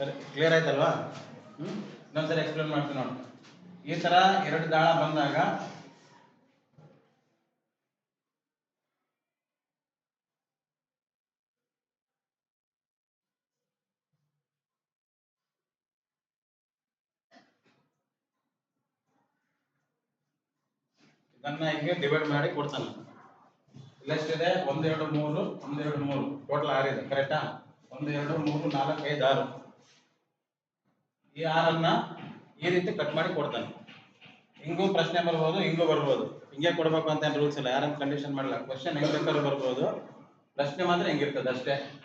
ಸರಿ ಕ್ಲಿಯರ್ ಆಯ್ತಲ್ವಾ? ಹ್ಞೂ ಇನ್ನೊಂದ್ಸರಿ ಎಕ್ಸ್ಪ್ಲೇನ್ ಮಾಡ್ತೀನಿ ನೋಡಿ. ಈ ಥರ ಎರಡು ದಾಳ ಬಂದಾಗ ಇದನ್ನ ಹಿಂಗೆ ಡಿವೈಡ್ ಮಾಡಿ ಕೊಡ್ತಾನೆ. ಇಲ್ಲೆಷ್ಟಿದೆ ಒಂದೆರಡು ಮೂರು ಒಂದೆರಡು ಮೂರು. ಟೋಟಲ್ ಆರಿದೆ ಕರೆಕ್ಟಾ ಒಂದು, ಎರಡು, ಮೂರು, ನಾಲ್ಕು, ಐದು, ಆರು. ಈ ಆರನ್ನ ಈ ರೀತಿ ಕಟ್ ಮಾಡಿ ಕೊಡ್ತಾನೆ. ಹಿಂಗೂ ಪ್ರಶ್ನೆ ಬರ್ಬೋದು, ಹಿಂಗೂ ಬರ್ಬೋದು. ಹಿಂಗೆ ಕೊಡ್ಬೇಕು ಅಂತ ಏನು ರೂಲ್ಸ್ ಇಲ್ಲ. ಯಾರನ್ನ ಕಂಡೀಷನ್ ಮಾಡಲ್ಲ. ಕ್ವಶನ್ ಹೆಂಗ್ ಬೇಕಾದ್ರೂ ಬರ್ಬೋದು. ಪ್ರಶ್ನೆ ಮಾತ್ರ ಹೆಂಗಿರ್ತದೆ ಅಷ್ಟೇ.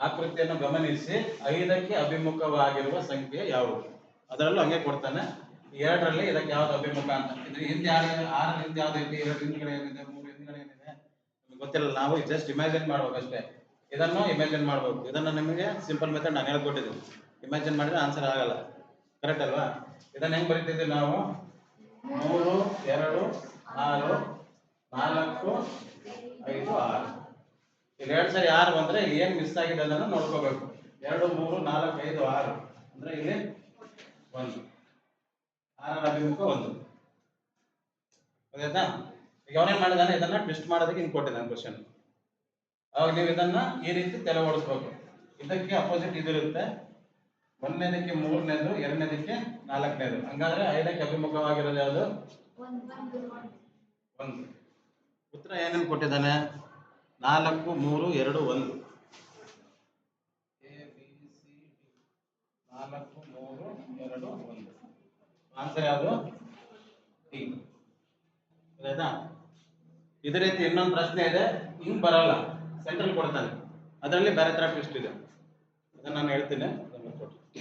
ಆಕೃತಿಯನ್ನು ಗಮನಿಸಿ. ಐದಕ್ಕೆ ಅಭಿಮುಖವಾಗಿರುವ ಸಂಖ್ಯೆ ಯಾವುದು? ಅದರಲ್ಲೂ ಹಂಗೆ ಕೊಡ್ತಾನೆ. ಎರಡರಲ್ಲಿ ಇದಕ್ಕೆ ಯಾವ್ದು ಅಭಿಮುಖ ಅಂತ. ಇದ್ರೆ ಹಿಂದೆ ಯಾರು ಆರು ಹಿಂದೆ ಯಾವ್ದು ಐತಿ ಎರಡು ಹಿಂದ್ಗಡೆ ಏನಿದೆ? ಮೂರು ಹಿಂದ್ಗಡೆ ಏನಿದೆ? ನಮ್ಗೆ ಗೊತ್ತಿಲ್ಲ. ನಾವು ಜಸ್ಟ್ ಇಮ್ಯಾಜಿನ್ ಮಾಡ್ಬೇಕು ಅಷ್ಟೇ. ಇದನ್ನು ಇಮ್ಯಾಜಿನ್ ಮಾಡ್ಬೇಕು. ಇದನ್ನು ನಿಮಗೆ ಸಿಂಪಲ್ ಮೆಥಡ್ ನಾನು ಹೇಳ್ಕೊಟ್ಟಿದ್ದೀನಿ. ಇಮ್ಯಾಜಿನ್ ಮಾಡಿದ್ರೆ ಆನ್ಸರ್ ಆಗಲ್ಲ. ಕರೆಕ್ಟ್ ಅಲ್ವಾ? ಇದನ್ನ ಹೆಂಗ್ ಬರಿತಿದ್ವಿ ನಾವು? ಮೂರು, ಎರಡು, ಆರು, ನಾಲ್ಕು, ಐದು, ಆರು. ಇಲ್ಲಿ ಎರಡು ಸರಿ ಆರು ಬಂದ್ರೆ ಇಲ್ಲಿ ಏನ್ ಮಿಸ್ ಆಗಿದೆ ಅದನ್ನು ನೋಡ್ಕೋಬೇಕು. ಎರಡು, ಮೂರು, ನಾಲ್ಕು, ಐದು, ಆರು. ಅಂದ್ರೆ ಇಲ್ಲಿ ಒಂದು. ಆರರ ಅಭಿಮುಖ ಒಂದು. ಗೊತ್ತಾಯ್ತಾ? ಈಗ ಅವನೇನ್ ಮಾಡಿದಾನೆ? ಇದನ್ನ ಟ್ವಿಸ್ಟ್ ಮಾಡೋದಕ್ಕೆ ಹಿಂಗ್ ಕೊಟ್ಟಿದ್ದಾನೆ ಕ್ವಶನ್ ಅವಾಗ ನೀವು ಇದನ್ನ ಈ ರೀತಿ ತಲೆ ಓಡಿಸ್ಬೇಕು ಇದಕ್ಕೆ ಅಪೋಸಿಟ್ ಇದಿರುತ್ತೆ. ಒಂದನೇದಕ್ಕೆ ಮೂರನೇದು ಎರಡನೇದಕ್ಕೆ ನಾಲ್ಕನೇದು. ಹಂಗಾದ್ರೆ ಐದಕ್ಕೆ ಅಭಿಮುಖವಾಗಿರೋದು ಯಾವುದು? ಒಂದು ಉತ್ತರ ಏನೇನು ಕೊಟ್ಟಿದ್ದಾನೆ? ನಾಲ್ಕು ಮೂರು ಎರಡು ಒಂದು. ನಾಲ್ಕು ಮೂರು ಎರಡು ಒಂದು. ಆನ್ಸರ್ ಯಾವುದು? ಡಿ. ಆಯ್ತಾ ಇದೇ ರೀತಿ ಇನ್ನೊಂದು ಪ್ರಶ್ನೆ ಇದೆ. ಹಿಂಗ್ ಬರಲ್ಲ. ಸೆಂಟ್ರಲ್ ಕೊಡ್ತಾನೆ. ಅದರಲ್ಲಿ ಬೇರೆ ತರ ಟ್ವಿಸ್ಟ್ ಇದೆ. ಅದನ್ನ ನಾನು ಹೇಳ್ತೀನಿ.